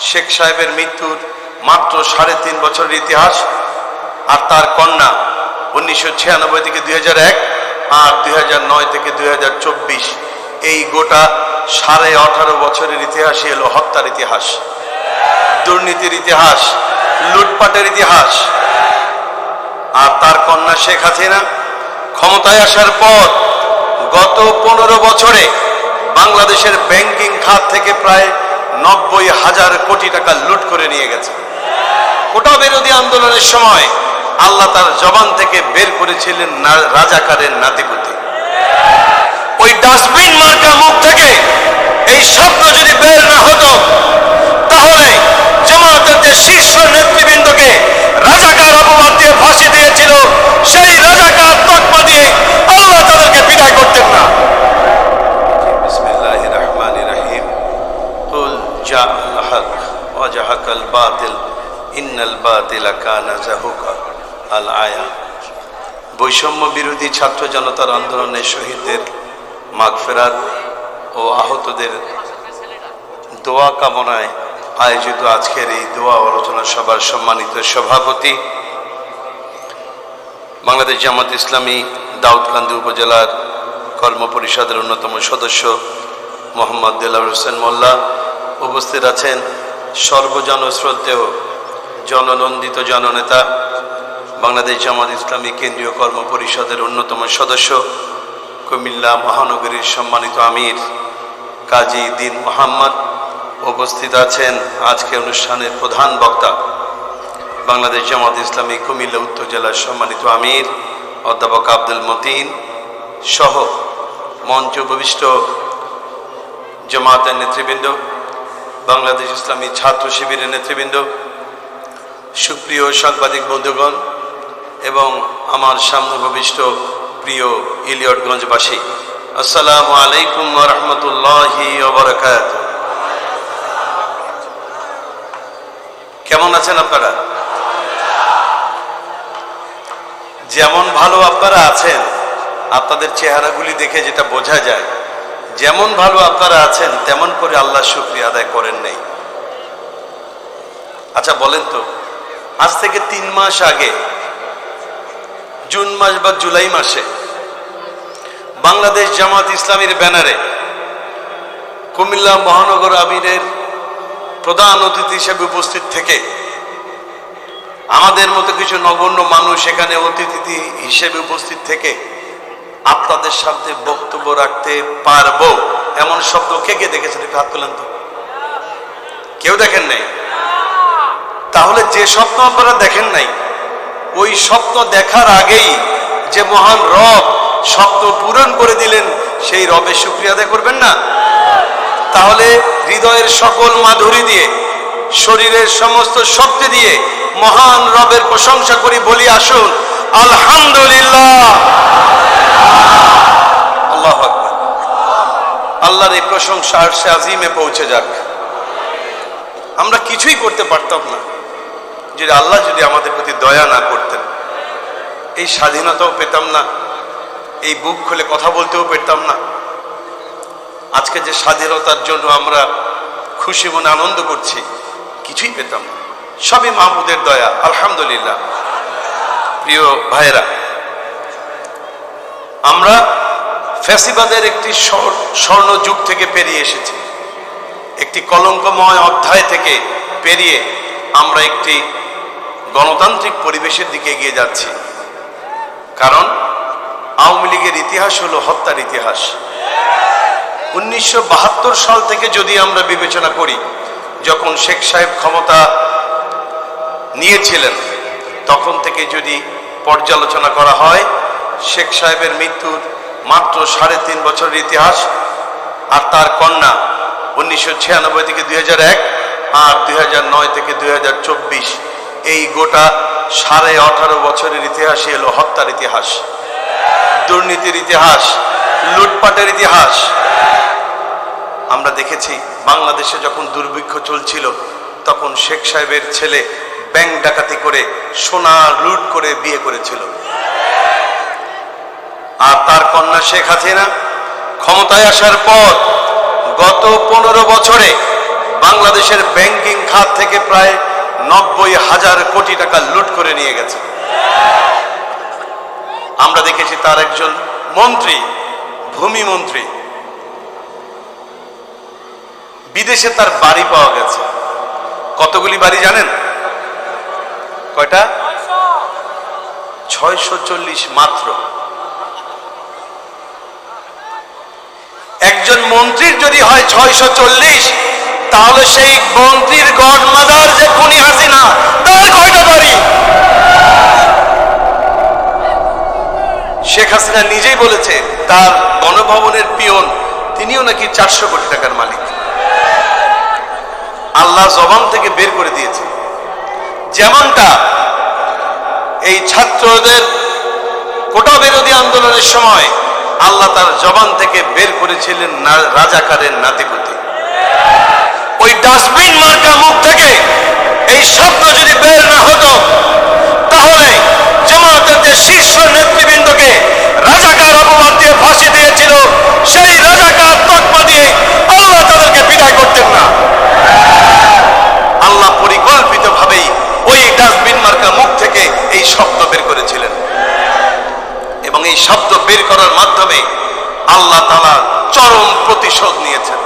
শেখ সাহেবের মৃত্যুর মাত্র সাড়ে তিন বছরের ইতিহাস আর তার কন্যা উনিশশো ছিয়ানব্বই থেকে দুই হাজার এক আর দুই থেকে দুই হাজার চব্বিশ। এই গোটা সাড়ে আঠারো বছরের ইতিহাসই এলো হত্যার ইতিহাস। দুর্নীতির ইতিহাস, লুটপাটের ইতিহাস। আর তার কন্যা শেখ হাসিনা ক্ষমতায় আসার পর গত পনেরো বছরে বাংলাদেশের ব্যাংকিং খাত থেকে প্রায় নব্বই হাজার কোটি টাকা লুট করে নিয়ে গেছে। কোটা বিরোধী আন্দোলনের সময় আল্লাহ তার জবান থেকে বের করেছিলেন রাজাকারের নাতিপুতি। ওই ডাস্টবিন মার্কা মুখ থেকে এই শব্দ যদি বের না হতো। তাহলে জামাতের যে শীর্ষ নেতৃবৃন্দকে বৈষম্য বিরোধী ছাত্র জনতার আন্দোলনে শহীদদের মাগফেরাত ও আহতদের দোয়া কামনায় আয়োজিত আজকের এই দোয়া আলোচনা সভার সম্মানিত সভাপতি বাংলাদেশ জামাত ইসলামী দাউদকান্দি উপজেলার কর্ম পরিষদের অন্যতম সদস্য মোহাম্মদ দেলাউর হোসেন মোল্লা উপস্থিত আছেন। সর্বজন শ্রদ্ধেয় জননন্দিত জননেতা, বাংলাদেশ জামাত ইসলামী কেন্দ্রীয় কর্ম পরিষদের অন্যতম সদস্য, কুমিল্লা মহানগরীর সম্মানিত আমির কাজী দিন মোহাম্মদ উপস্থিত আছেন আজকে অনুষ্ঠানের প্রধান বক্তা, বাংলাদেশ জামাত ইসলামী কুমিল্লা উত্তর জেলার সম্মানিত আমির অধ্যাপক আব্দুল মতিন সহ মঞ্চ উপবিষ্ট জামাতের নেতৃবৃন্দ বাংলাদেশ ইসলামী ছাত্র শিবিরের নেতৃবৃন্দ, সুপ্রিয় সাংবাদিক বন্ধুগণ এবং আমার সামনে ভবিষ্ঠ প্রিয় ইলিয়টগঞ্জবাসী, আসসালামু আলাইকুম রহমতুল্লাহি কেমন আছেন আপনারা? যেমন ভালো আপনারা আছেন, আপনাদের চেহারাগুলি দেখে যেটা বোঝা যায় যেমন ভালো আপনারা আছেন, তেমন করে আল্লাহ শুক্রিয়া আদায় করেন নেই। আচ্ছা বলেন তো, আজ থেকে তিন মাস আগে, জুন মাস বা জুলাই মাসে, বাংলাদেশ জামাত ইসলামীর ব্যানারে কুমিল্লা মহানগর আমিরের প্রধান অতিথি হিসেবে উপস্থিত থেকে আমাদের মতো কিছু নগণ্য মানুষ এখানে অতিথি হিসেবে উপস্থিত থেকে আপনাদের সাথে বক্তব্য রাখতে পারব? এমন শব্দ কে কে দেখেছেন? একটু হাত তোলেন তো। কেউ দেখেন নাই? তাহলে যে স্বপ্ন আপনারা দেখেন নাই, ওই স্বপ্ন দেখার আগেই যে মহান রব স্বপ্ন পূরণ করে দিলেন, সেই রবের শুক্রিয়া আদায় করবেন না? তাহলে হৃদয়ের সকল মাধুরী দিয়ে, শরীরের সমস্ত শক্তি দিয়ে মহান রবের প্রশংসা করি বলি আসুন, আলহামদুলিল্লাহ। আল্লাহ আল্লাহর এই প্রশংসা আরশে আজিমে পৌঁছে যাক। আমরা কিছুই করতে পারতাম না যদি আল্লাহ যদি আমাদের প্রতি দয়া না করতেন। এই স্বাধীনতাও পেতাম না, এই বুক খুলে কথা বলতেও পেতাম না। আজকে যে স্বাধীনতার জন্য আমরা খুশি মনে আনন্দ করছি, কিছুই পেতাম না। সবই মাহমুদের দয়া, আলহামদুলিল্লাহ। প্রিয় ভাইয়েরা আমরা ফ্যাসিবাদের একটি স্বর- স্বর্ণ যুগ থেকে পেরিয়ে এসেছি। একটি কলঙ্কময় অধ্যায় থেকে পেরিয়ে আমরা একটি গণতান্ত্রিক পরিবেশের দিকে এগিয়ে যাচ্ছি। কারণ আওয়ামী লীগের ইতিহাস হলো হত্যার ইতিহাস। উনিশশো বাহাত্তর সাল থেকে যদি আমরা বিবেচনা করি, যখন শেখ সাহেব ক্ষমতা নিয়েছিলেন, তখন থেকে যদি পর্যালোচনা করা হয় শেখ সাহেবের মৃত্যুর মাত্র সাড়ে তিন বছরের ইতিহাস আর তার কন্যা উনিশশো ছিয়ানব্বই থেকে দুই হাজার এক আর দুই থেকে দুই হাজার চব্বিশ। এই গোটা সাড়ে আঠারো বছরের ইতিহাসই এলো হত্যার ইতিহাস। দুর্নীতির ইতিহাস, লুটপাটের ইতিহাস। আমরা দেখেছি বাংলাদেশে যখন দুর্ভিক্ষ চলছিল, তখন শেখ সাহেবের ছেলে ব্যাংক ডাকাতি করে সোনা লুট করে বিয়ে করেছিল। তার কন্যা শেখ হাসিনা ক্ষমতায় আসার পর গত পনেরো বছরে বাংলাদেশের ব্যাংকিং খাত থেকে প্রায় নব্বই হাজার কোটি টাকা লুট করে নিয়ে গেছে। আমরা দেখেছি তার একজন মন্ত্রী, ভূমি মন্ত্রী। বিদেশে তার বাড়ি পাওয়া গেছে। কতগুলি বাড়ি জানেন? কয়টা? ছয়শো চল্লিশ মাত্র একজন মন্ত্রীর যদি হয় ছয়শো চল্লিশ, তাহলে সেই মন্ত্রীর গড মাদার যে খুনি হাসিনা, তার কয়টা বাড়ি? শেখ হাসিনা নিজেই বলেছে, তার গণভবনের পিয়ন, তিনিও নাকি চারশো কোটি টাকার মালিক। আল্লাহ জবান থেকে বের করে দিয়েছে। যেমনটা এই ছাত্রদের কোটা বিরোধী আন্দোলনের সময় আল্লাহ তার জবান থেকে বের করেছিলেন রাজাকারের নাতিপুতি। ওই ডাস্টবিন মার্কা মুখ থেকে এই শব্দ যদি বের না হতো তাহলে জামাতের যে শীর্ষ নেতৃবৃন্দকে রাজাকার অপবাদ দিয়ে ফাঁসি দিয়েছিল সেই রাজাকার তকমা দিয়ে আল্লাহ তাদেরকে বিদায় করতেন না আল্লাহ পরিকল্পিতভাবেই ওই ডাস্টবিন মার্কা মুখ থেকে এই শব্দ বের করেছিলেন এবং এই শব্দ বের করার মাধ্যমে আল্লাহ তালা চরম প্রতিশোধ নিয়েছেন।